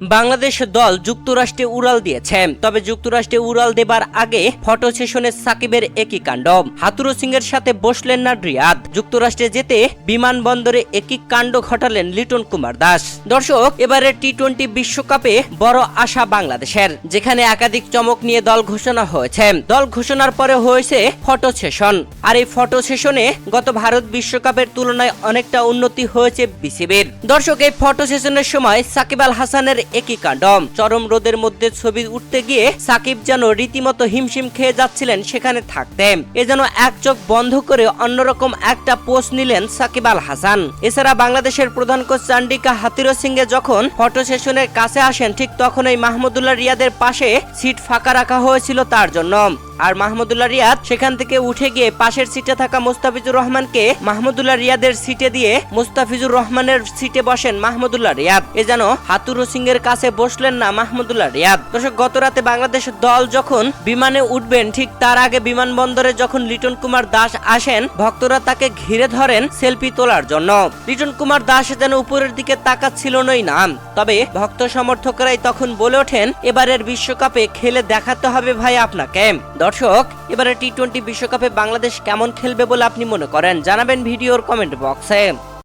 বাংলাদেশ দল যুক্তরাষ্ট্রে উড়াল দিয়েছে, তবে যুক্তরাষ্ট্রে উড়াল দেবার আগে ফটো সেশনে সাকিবের একই কাণ্ড। হাতুরু সিং এর সাথে বসলেন না রিয়াদ। যুক্তরাষ্ট্রে যেতে বিমানবন্দরে একই কাণ্ড ঘটালেন লিটন কুমার দাস। দর্শক এবারে টি টোয়েন্টি বিশ্বকাপে বড় আশা বাংলাদেশের, যেখানে একাধিক চমক নিয়ে দল ঘোষণা হয়েছে। দল ঘোষণার পরে হয়েছে ফটো সেশন। আর এই ফটো সেশনে গত ভারত বিশ্বকাপের তুলনায় অনেকটা উন্নতি হয়েছে বিসিবির। দর্শক, এই ফটো সেশনের সময় সাকিব আল হাসানের একই কাণ্ড চরম রোদের মধ্যে ছবি উঠতে গিয়ে সাকিব যেন রীতিমতো হিমশিম খেয়ে যাচ্ছিলেন সেখানে থাকতে। এ যেন এক চোখ বন্ধ করে অন্যরকম একটা পোস্ট নিলেন সাকিব আল হাসান। এছাড়া বাংলাদেশের প্রধান কোচ চান্ডিকা হাতিরো সিংহে যখন ফটো সেশনের কাছে আসেন, ঠিক তখনই মাহমুদুল্লাহ রিয়াদের পাশে সিট ফাঁকা রাখা হয়েছিল তার জন্য। আর মাহমুদুল্লাহ রিয়াদ সেখান থেকে উঠে গিয়ে পাশের সিটে থাকা মুস্তাফিজুর রহমানকে মাহমুদুল্লাহ রিয়াদের সিটে দিয়ে মুস্তাফিজুর রহমানের সিটে বসেন মাহমুদুল্লাহ রিয়াদ। এ যেন হাতুরু সিং এর কাছে বসলেন না মাহমুদুল্লাহ রিয়াদ। দর্শক, গত রাতে বাংলাদেশ দল যখন বিমানে উঠবেন, ঠিক তার আগে বিমানবন্দরে যখন লিটন কুমার দাস আসেন, ভক্তরা তাকে ঘিরে ধরেন সেলফি তোলার জন্য। লিটন কুমার দাস যেন উপরের দিকে তাকাচ্ছিল নই না। তবে ভক্ত সমর্থকরাই তখন বলে ওঠেন, এবারের বিশ্বকাপে খেলে দেখাতে হবে ভাই আপনাকে। দর্শক এবারে টি টোয়েন্টি বিশ্বকাপে বাংলাদেশ কেমন খেলবে বলে আপনি মনে করেন? জানাবেন ভিডিওর কমেন্ট বক্সে